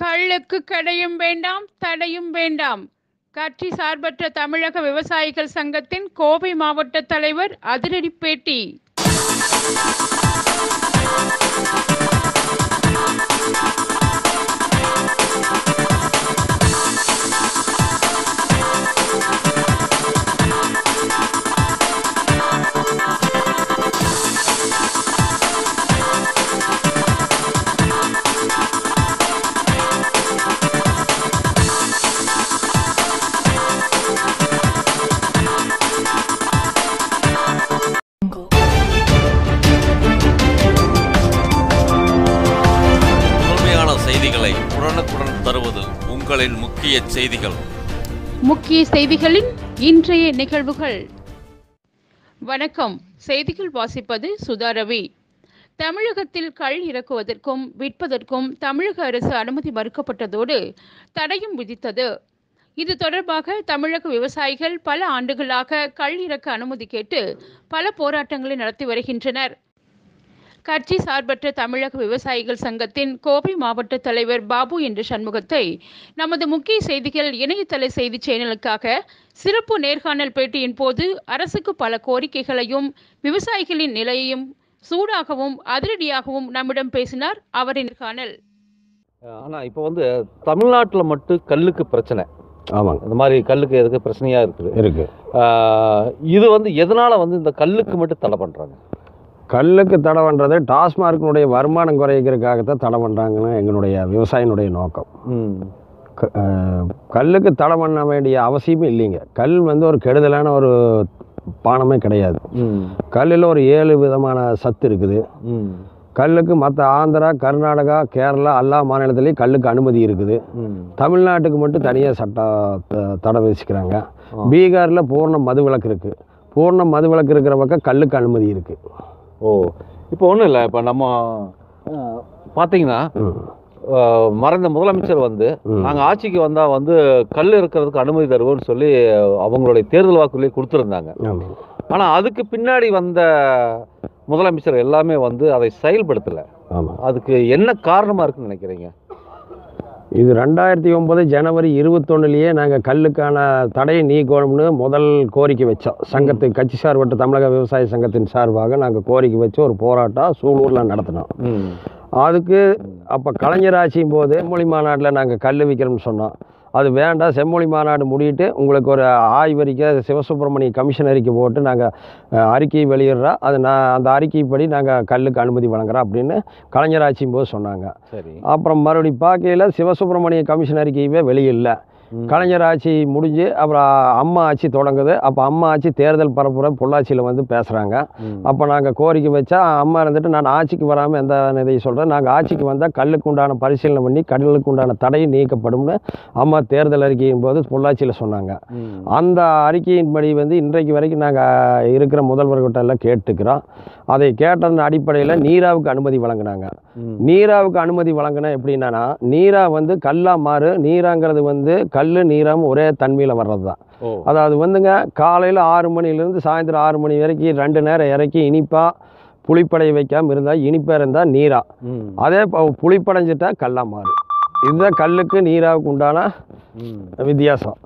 கள்ளுக்கு கடையும் வேண்டாம் தடையும் வேண்டாம். கட்சி சார்பற்ற தமிழக விவசாயிகள் சங்கத்தின் கோவை மாவட்ட தலைவர் அதிரடி பேட்டி உங்களின் முக்கிய செய்திகள். முக்கிய செய்திகளின் இன்றைய நிகழ்வுகள். வணக்கம். செய்திகள் வாசிப்பது சுதா ரவி. தமிழகத்தில் கள் இறக்குவதற்கும் விற்பதற்கும் தமிழக அரசு அனுமதி மறுக்கப்பட்டதோடு தடையும் விதித்தது. இது தொடர்பாக தமிழக விவசாயிகள் பல ஆண்டுகளாக கள் இறக்க அனுமதி கேட்டு பல போராட்டங்களை நடத்தி வருகின்றனர். கட்சி சார்பற்ற தமிழக விவசாயிகள் சங்கத்தின் கோவை மாவட்ட தலைவர் பாபு என்ற சண்முகத்தை நமது முக்கிய செய்திகள் இணையதள செய்தி சேனலுக்காக சிறப்பு நேர்காணல் பேட்டியின் போது அரசுக்கு பல கோரிக்கைகளையும் விவசாயிகளின் நிலையையும் சூடாகவும் அதிரடியாகவும் நம்மிடம் பேசினார் அவரின் நேர்காணல் ஆனால் இப்போ வந்து தமிழ்நாட்டில் மட்டும் கல்லுக்கு பிரச்சனை. ஆமாங்க. இந்த மாதிரி கல்லுக்கு எதுக்கு பிரச்சனையாக இருக்குது? இருக்கு. இது வந்து எதனால் வந்து இந்த கல்லுக்கு மட்டும் தடை பண்ணுறாங்க கல்லுக்கு தடை பண்ணுறது டாஸ்மார்க்கினுடைய வருமானம் குறைக்கிறதுக்காகத்தான் தடை பண்ணுறாங்கன்னு எங்களுடைய விவசாயினுடைய நோக்கம். கல்லுக்கு தடை பண்ண வேண்டிய அவசியமே இல்லைங்க. கல் வந்து ஒரு கெடுதலான ஒரு பானமே கிடையாது. கல்லில் ஒரு ஏழு விதமான சத்து இருக்குது. கல்லுக்கு மற்ற ஆந்திரா கர்நாடகா கேரளா எல்லா மாநிலத்துலேயும் கல்லுக்கு அனுமதி இருக்குது. தமிழ்நாட்டுக்கு மட்டும் தனியாக சட்டம் தடை விதிச்சுக்கிறாங்க. ஆ. பீகாரில் பூர்ண மதுவிலக்கு இருக்குது பூர்ண மதுவிலக்கு இருக்கிற பக்கம் கல்லுக்கு அனுமதி இருக்குது ஓ இப்போ ஒன்றும் இல்லை. இப்போ நம்ம பார்த்தீங்கன்னா மறைந்த முதலமைச்சர் வந்து. நாங்கள் ஆட்சிக்கு வந்தால் வந்து கல் இருக்கிறதுக்கு அனுமதி தருவோம்னு சொல்லி அவங்களுடைய தேர்தல் வாக்குறுதியை கொடுத்துருந்தாங்க. ஆனால் அதுக்கு பின்னாடி வந்த முதலமைச்சர் எல்லாமே வந்து அதை செயல்படுத்தலை. அதுக்கு என்ன காரணமாக இருக்குன்னு நினைக்கிறீங்க? இது ரெண்டாயிரத்தி ஒம்பது ஜனவரி இருபத்தொன்னுலேயே நாங்கள் கல்லுக்கான தடையை நீக்கணும்னு முதல் கோரிக்கை வச்சோம். சங்கத்துக்கு கட்சி சார்பற்ற தமிழக விவசாய சங்கத்தின் சார்பாக நாங்கள் கோரிக்கை வச்சு ஒரு போராட்டம் சூலூரில் நடத்தினோம். அதுக்கு அப்போ கலைஞர் ஆட்சியும் போது செம்மொழி மாநாட்டில் நாங்கள் கல் விற்கிறோம்னு சொன்னோம். அது வேண்டாம் செம்மொழி மாநாடு முடியிட்டு உங்களுக்கு ஒரு ஆய்வறிக்கை சிவசுப்பிரமணிய கமிஷன் அறிக்கை போட்டு நாங்கள் அறிக்கை வெளியிடுறோம் அது நான் அந்த அறிக்கைப்படி நாங்கள் கல்லுக்கு அனுமதி வழங்குறோம் அப்படின்னு கலைஞர் ஆட்சியும் போது சொன்னாங்க. சரி. அப்புறம் மறுபடி பார்க்கையில் சிவசுப்பிரமணிய கமிஷன் அறிக்கையவே வெளியில்ல. கலைஞர் ஆட்சி முடிஞ்சு அப்புறம் அம்மா ஆட்சி தொடங்குது. அப்போ அம்மா ஆட்சி தேர்தல் பரப்புரை பொள்ளாச்சியில் வந்து பேசுகிறாங்க. அப்போ நாங்கள் கோரிக்கை வச்சா அம்மா இருந்துட்டு நான் ஆட்சிக்கு வராமல் எந்த இதையும் சொல்கிறேன் நாங்கள் ஆட்சிக்கு வந்தால் கல்லுக்கு உண்டான பரிசீலனை பண்ணி கடலுக்கு உண்டான தடை நீக்கப்படும்னு அம்மா தேர்தல் அறிக்கையின் போது பொள்ளாச்சியில் சொன்னாங்க. அந்த அறிக்கையின்படி வந்து இன்றைக்கு வரைக்கும் நாங்கள் இருக்கிற முதல்வர்கிட்ட எல்லாம் கேட்டுக்கிறோம். அதை கேட்டதன் அடிப்படையில் நீராவுக்கு அனுமதி வழங்கினாங்க. நீராவுக்கு அனுமதி வழங்கினா எப்படின்னா நீரா வந்து கல்லா மாறு நீராங்கிறது வந்து கல் நீராம் ஒரே தன்மையில் வர்றது தான் அதாவது வந்துங்க காலையில் ஆறு மணிலேருந்து சாயந்தரம் ஆறு மணி வரைக்கும் ரெண்டு நேரம் இறக்கி இனிப்பாக புளிப்படைய வைக்காமல் இருந்தால் இனிப்பாக இருந்தால் நீரா. அதே புளிப்படைஞ்சிட்டா கல்லா மாறு. இதுதான் கல்லுக்கு நீராவுக்கு உண்டான. வித்தியாசம்.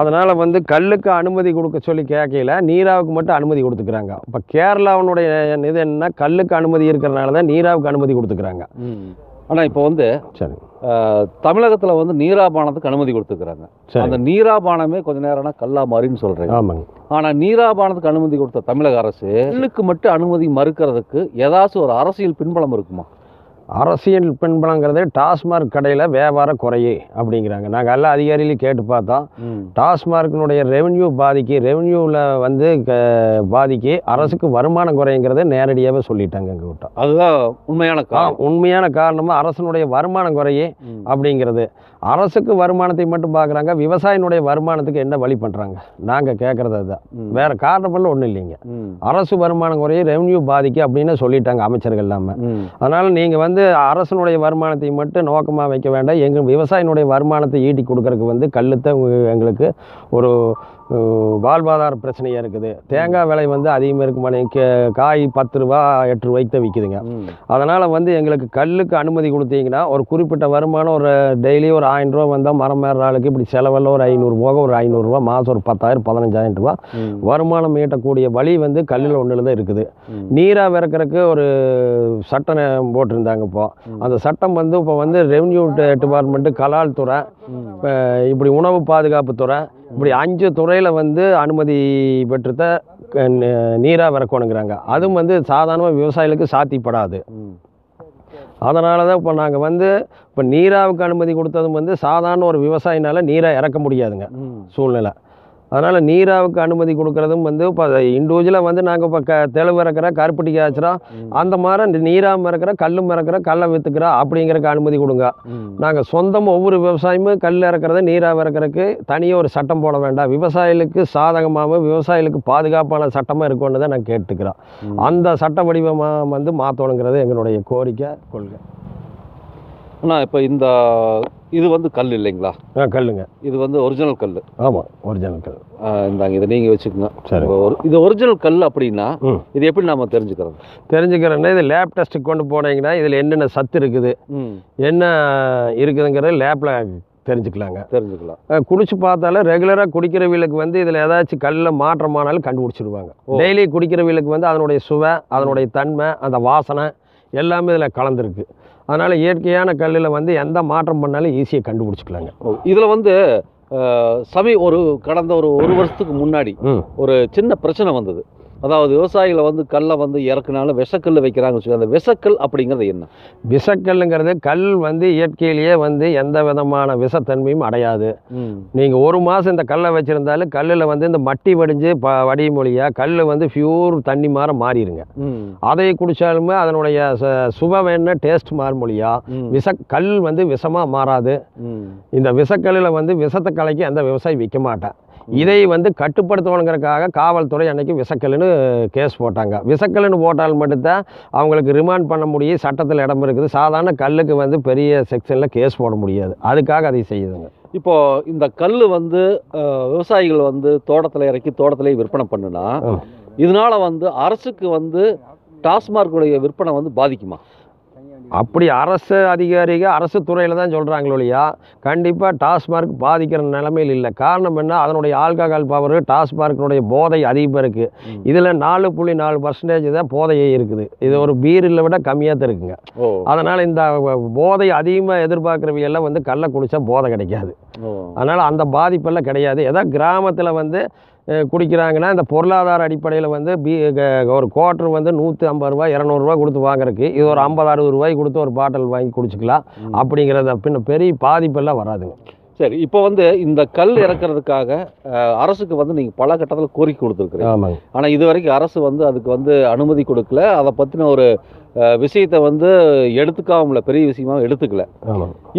அதனால் வந்து கல்லுக்கு அனுமதி கொடுக்க சொல்லி கேட்கல நீராவுக்கு மட்டும் அனுமதி கொடுத்துக்கிறாங்க. இப்போ கேரளாவினுடைய இது என்னன்னா கல்லுக்கு அனுமதி இருக்கிறனால தான் நீராவுக்கு அனுமதி கொடுத்துக்கிறாங்க. ம். ஆனா இப்போ வந்து சரி. தமிழகத்துல வந்து நீராபானத்துக்கு அனுமதி கொடுத்துக்கிறாங்க. சரி. அந்த நீராபானமே கொஞ்ச நேரம்னா கல்லா மாறின்னு சொல்றீங்க. ஆமாங்க. ஆனா நீராபானத்துக்கு அனுமதி கொடுத்த தமிழக அரசு கல்லுக்கு மட்டும் அனுமதி மறுக்கிறதுக்கு ஏதாச்சும் ஒரு அரசியல் பின்பலம் இருக்குமா? அரசியல் பின்பலங்கிறது டாஸ்மார்க் கடையில் வியாபாரம் குறையே அப்படிங்கிறாங்க. நாங்கள் எல்லா அதிகாரிகளையும் கேட்டு பார்த்தோம். டாஸ்மார்க்கினுடைய ரெவென்யூ பாதிக்கு ரெவென்யூவில் வந்து க- பாதிக்கு அரசுக்கு வருமானம் குறைங்கிறத நேரடியாகவே சொல்லிட்டாங்க எங்கள் கிட்ட. அதுதான் உண்மையான காரணம். உண்மையான காரணமாக அரசனுடைய வருமானம் குறையே. அப்படிங்கிறது. அரசுக்கு வருமானத்தை மட்டும் பார்க்குறாங்க விவசாயினுடைய வருமானத்துக்கு என்ன வழி பண்ணுறாங்க நாங்கள் கேட்குறது அதுதான். வேறு காரணமெல்லாம் ஒன்றும் இல்லைங்க. அரசு வருமானம் குறைய ரெவென்யூ பாதிக்கு அப்படின்னு சொல்லிட்டாங்க அமைச்சர்கள் எல்லாமே ம். அதனால் நீங்கள் வந்து அரசனுடைய வருமானத்தை மட்டும் நோக்கமாக வைக்க வேண்டாம். எங்கள் விவசாயினுடைய வருமானத்தை ஈட்டி கொடுக்கறதுக்கு வந்து கல்லுத்தை எங்களுக்கு ஒரு வாழ்வாதார பிரச்சனையாக இருக்குது தேங்காய் விலை வந்து அதிகமாக இருக்கு மணி கே- காய் பத்து ரூபா எட்டு ரூபாய்க்கு தான் விற்குதுங்க. அதனால் வந்து எங்களுக்கு கல்லுக்கு அனுமதி கொடுத்தீங்கன்னா ஒரு குறிப்பிட்ட வருமானம் ஒரு டெய்லி ஒரு ஆயிரம் ரூபா வந்தால் மரம் ஏறுற ஆளுக்கு இப்படி செலவெல்லாம் ஒரு ஐநூறு போக ஒரு ஐநூறுரூவா மாதம் ஒரு பத்தாயிரம் பதினஞ்சாயிரம் ரூபா. வருமானம் ஈட்டக்கூடிய வழி வந்து கல்லில் ஒன்றில் தான் இருக்குது. நீராக விறக்கிறதுக்கு ஒரு சட்டம் போட்டிருந்தாங்க இப்போ. அந்த சட்டம் வந்து இப்போ வந்து ரெவன்யூ டிபார்ட்மெண்ட்டு கலால் துறை இப்படி உணவு பாதுகாப்பு துறை இப்படி அஞ்சு துறையில் வந்து அனுமதி பெற்றுத்த நீராக விறக்கணுங்கிறாங்க அதுவும் வந்து சாதாரணமாக விவசாயிகளுக்கு சாத்தியப்படாது. அதனால தான் இப்போ நாங்கள் வந்து இப்போ நீராவுக்கு அனுமதி கொடுத்ததும் வந்து சாதாரண ஒரு விவசாயினால நீரை இறக்க முடியாதுங்க. சூழ்நிலை அதனால் நீராவுக்கு அனுமதி கொடுக்குறதும் வந்து இப்போ இண்டிவிஜுவலாக வந்து நாங்கள் இப்போ க தெளிவு இறக்குற கருப்பட்டி காய்ச்சுறோம். அந்த மாதிரி நீராக இறக்குற கல்லும் இறக்குற கல்லை விற்றுக்கிறோம் அப்படிங்கிறக்கு அனுமதி கொடுங்க. நாங்கள் சொந்தம் ஒவ்வொரு விவசாயமும் கல் இறக்குறத நீராக இறக்குறதுக்கு தனியாக ஒரு சட்டம் போட வேண்டாம் விவசாயிகளுக்கு சாதகமாகவும் விவசாயிகளுக்கு பாதுகாப்பான சட்டமாக இருக்கும்னு தான் நான் கேட்டுக்கிறோம். அந்த சட்ட வடிவமாக வந்து மாற்றணுங்கிறது எங்களுடைய கோரிக்கை கொள்கை அண்ணா இப்போ இந்த இது வந்து கல் இல்லைங்களா? ஆ கல்லுங்க. இது வந்து ஒரிஜினல் கல். ஆமாம் ஒரிஜினல் கல். இந்தாங்க இதை நீங்கள் வச்சுக்கோங்க. சரி. இது ஒரிஜினல் கல் அப்படின்னா. இது எப்படி நாம தெரிஞ்சுக்கிறது தெரிஞ்சுக்கிறேன்னா இது லேப் டெஸ்ட்டுக்கு கொண்டு போனீங்கன்னா இதில் என்னென்ன சத்து இருக்குது என்ன இருக்குதுங்கிறத லேப்பில் தெரிஞ்சுக்கலாங்க. தெரிஞ்சுக்கலாம். குடிச்சு பார்த்தாலும் ரெகுலராக குடிக்கிறவங்களுக்கு வந்து இதில் ஏதாச்சும் கல்லில் மாற்றமானாலும் கண்டுபிடிச்சிருவாங்க. ஓ. டெய்லி குடிக்கிறவங்களுக்கு வந்து அதனுடைய சுவை அதனுடைய தன்மை அந்த வாசனை எல்லாமே இதில் கலந்துருக்கு. அதனால் இயற்கையான கல்லில் வந்து எந்த மாற்றம் பண்ணாலும் ஈஸியாக கண்டுபிடிச்சிக்கலாங்க. இதுல வந்து சமீ ஒரு கடந்த ஒரு ஒரு வருஷத்துக்கு முன்னாடி ஒரு சின்ன பிரச்சனை வந்தது. அதாவது விவசாயிகளை வந்து கல்லை வந்து இறக்குனாலும் விஷக்கல் வைக்கிறாங்கன்னு சொல்லி அந்த விஷக்கல் அப்படிங்கிறது என்ன? விஷக்கல்லுங்கிறது கல் வந்து இயற்கையிலேயே வந்து எந்த விதமான விஷத்தன்மையும் அடையாது. நீங்கள் ஒரு மாதம் இந்த கல்லை வச்சுருந்தாலும் கல்லில் வந்து இந்த மட்டி வடிஞ்சு ப வடியும் மொழியாக கல் வந்து பியூர் தண்ணி மாற மாறிடுங்க. அதை குடித்தாலுமே அதனுடைய ச- சுவை வேணா டேஸ்ட் மாறும் மொழியா விஷ கல் வந்து விஷமாக மாறாது. இந்த விஷக்கல்லில் வந்து விஷத்தை கலக்கி அந்த விவசாயி விற்க மாட்டேன். இதை வந்து கட்டுப்படுத்தணுங்கிறதுக்காக காவல்துறை அன்னைக்கு விஷக்கல்லுன்னு கேஸ் போட்டாங்க. விஷக்கல்லுன்னு போட்டால் மட்டும்தான் அவங்களுக்கு ரிமாண்ட் பண்ண முடியும். சட்டத்தில் இடம் இருக்குது. சாதாரண கல்லுக்கு வந்து பெரிய செக்ஷனில் கேஸ் போட முடியாது. அதுக்காக அதை செய்யுதுங்க. இப்போ இந்த கல் வந்து விவசாயிகள் வந்து தோட்டத்தில் இறக்கி தோட்டத்திலே விற்பனை பண்ணுனா. இதனால வந்து அரசுக்கு வந்து டாஸ்மார்க்குடைய விற்பனை வந்து பாதிக்குமா? அப்படி அரசு அதிகாரிகள் அரசு துறையில் தான் சொல்கிறாங்களோ இல்லையா கண்டிப்பாக டாஸ்மார்க் பாதிக்கிற நிலைமையில் இல்லை. காரணம் என்ன? அதனுடைய ஆல்கஹால் பவர் டாஸ்மார்க்கினுடைய போதை அதிகமாக இருக்குது. இதில் நாலு புள்ளி நாலு பர்சன்டேஜ் தான் போதையே இருக்குது. இது ஒரு பீரில் விட கம்மியாக தான் இருக்குங்க. அதனால் இந்த போதை அதிகமாக எதிர்பார்க்குறவங்க எல்லாம் வந்து கல்லை குடித்தா போதை கிடைக்காது. அதனால் அந்த பாதிப்பெல்லாம் கிடையாது. ஏதோ கிராமத்தில் வந்து குடிக்கிறாங்கன்னா இந்த பொருளாதார அடிப்படையில் வந்து பீ ஒரு குவார்ட்ரு வந்து நூற்றி ஐம்பது ரூபா இரநூறுவா கொடுத்து வாங்குறதுக்கு இது ஒரு ஐம்பது அறுபது ரூபாய்க்கு கொடுத்து ஒரு பாட்டில் வாங்கி குடிச்சிக்கலாம். அப்படிங்கிறத பின்ன பெரிய பாதிப்பெல்லாம் வராதுங்க. சரி இப்போ வந்து இந்த கல் இறக்குறதுக்காக அரசுக்கு வந்து நீங்கள் பல கட்டத்தில் கோரிக்கை கொடுத்துருக்குறீங்க. ஆமாங்க. ஆனால் இது வரைக்கும் அரசு வந்து அதுக்கு வந்து அனுமதி கொடுக்கல. அதை பற்றின ஒரு விஷயத்தை வந்து எடுத்துக்காமல பெரிய விஷயமா எடுத்துக்கல.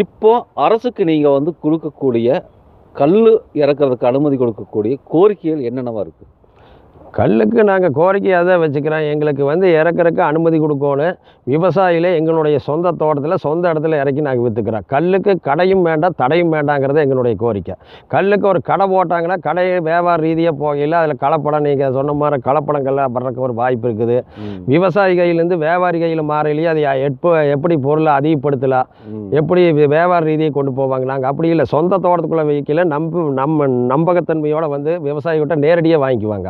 இப்போ அரசுக்கு நீங்கள் வந்து கொடுக்கக்கூடிய கல் இறக்குறதுக்கு அனுமதி கொடுக்கக்கூடிய கோரிக்கைகள் என்னென்னவா இருக்குது கல்லுக்கு நாங்கள் கோரிக்கை அதான் வச்சுக்கிறோம். எங்களுக்கு வந்து இறக்குறதுக்கு அனுமதி கொடுக்கணும் விவசாயிகளே எங்களுடைய சொந்த தோட்டத்தில் சொந்த இடத்துல இறக்கி நாங்கள் விற்றுக்கிறோம் கல்லுக்கு கடையும் வேண்டாம் தடையும் வேண்டாங்கிறது எங்களுடைய கோரிக்கை. கல்லுக்கு ஒரு கடை போட்டாங்கன்னா கடையை வியாபார ரீதியாக போகையில் அதில் கலப்படம் நீங்கள் சொன்ன மாதிரி கலப்படங்கள்லாம் வர்றதுக்கு ஒரு வாய்ப்பு இருக்குது. விவசாயி கையிலேருந்து வியாபாரி கையில் மாறலையே அதை எப்போ எப்படி பொருளை அதிகப்படுத்தலாம் எப்படி வியாபார ரீதியை கொண்டு போவாங்க? நாங்கள் அப்படி இல்லை. சொந்த தோட்டத்துக்குள்ளே வைக்கல நம்ப நம்ம நம்பகத்தன்மையோட வந்து விவசாயிகிட்ட நேரடியாக வாங்கிக்குவாங்க.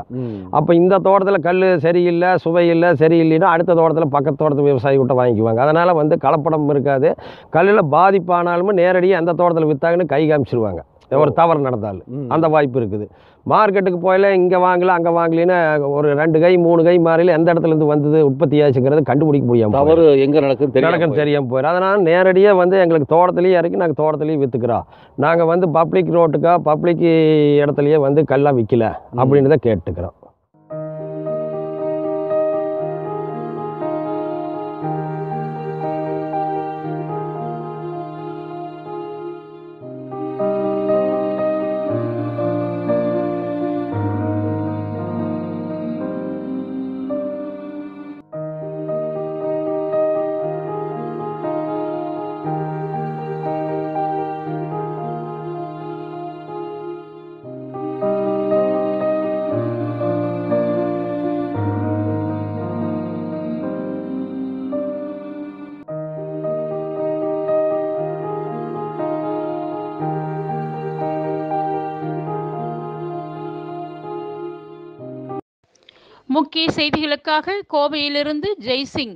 அப்போ இந்த தோட்டத்தில் கல் சரியில்லை சுவை இல்லை சரியில்லைன்னா அடுத்த தோட்டத்தில் பக்கத்து தோட்டத்து விவசாயி கிட்ட வாங்கிக்குவாங்க. அதனால் வந்து கலப்படம் இருக்காது. கல்லில் பாதிப்பானாலுமே நேரடியாக எந்த தோட்டத்தில் விற்றாங்கன்னு கை காமிச்சிருவாங்க. ஒரு தவறு நடந்தாலும் அந்த வாய்ப்பு இருக்குது. மார்க்கெட்டுக்கு போயில இங்கே வாங்கல அங்கே வாங்கலின்னா ஒரு ரெண்டு கை மூணு கை மாறில எந்த இடத்துல இருந்து வந்தது உற்பத்தி ஆச்சுங்கிறது கண்டுபிடிக்க முடியாமல் தவறு எங்கே நடக்குன்னு தெரியும் நடக்கும் தெரியாமல் போயிடும். அதனால் நேரடியாக வந்து எங்களுக்கு தோட்டத்துலேயே இறக்கி நாங்கள் தோட்டத்துலேயே விற்றுக்குறோம் நாங்கள் வந்து பப்ளிக் ரோட்டுக்கா பப்ளிக் இடத்துலையே வந்து கல்லாம் விற்கல அப்படின்னு தான் கேட்டுக்கிறோம். முக்கிய செய்திகளுக்காக கோவையிலிருந்து ஜெய்சிங்.